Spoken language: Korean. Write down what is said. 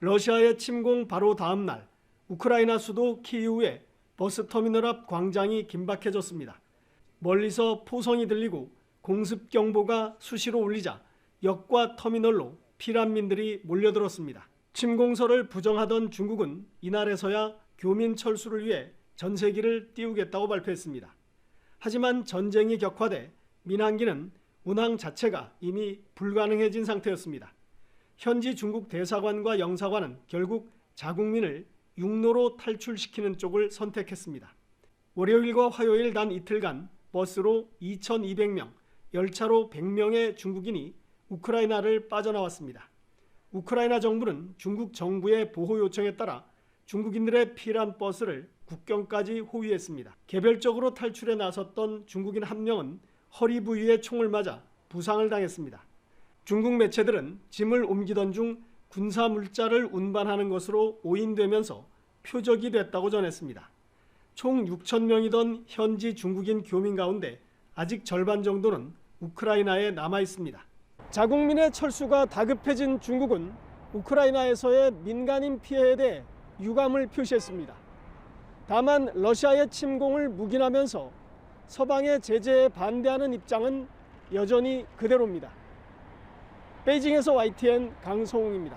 러시아의 침공 바로 다음 날 우크라이나 수도 키이우의 버스 터미널 앞 광장이 긴박해졌습니다. 멀리서 포성이 들리고 공습 경보가 수시로 울리자 역과 터미널로 피난민들이 몰려들었습니다. 침공설을 부정하던 중국은 이날에서야 교민 철수를 위해 전세기를 띄우겠다고 발표했습니다. 하지만 전쟁이 격화돼 민항기는 운항 자체가 이미 불가능해진 상태였습니다. 현지 중국 대사관과 영사관은 결국 자국민을 육로로 탈출시키는 쪽을 선택했습니다. 월요일과 화요일 단 이틀간 버스로 2,200명, 열차로 100명의 중국인이 우크라이나를 빠져나왔습니다. 우크라이나 정부는 중국 정부의 보호 요청에 따라 중국인들의 피란 버스를 국경까지 호위했습니다. 개별적으로 탈출에 나섰던 중국인 한 명은 허리 부위에 총을 맞아 부상을 당했습니다. 중국 매체들은 짐을 옮기던 중 군사 물자를 운반하는 것으로 오인되면서 표적이 됐다고 전했습니다. 총 6천 명이던 현지 중국인 교민 가운데 아직 절반 정도는 우크라이나에 남아 있습니다. 자국민의 철수가 다급해진 중국은 우크라이나에서의 민간인 피해에 대해 유감을 표시했습니다. 다만 러시아의 침공을 묵인하면서 서방의 제재에 반대하는 입장은 여전히 그대로입니다. 베이징에서 YTN 강성웅입니다.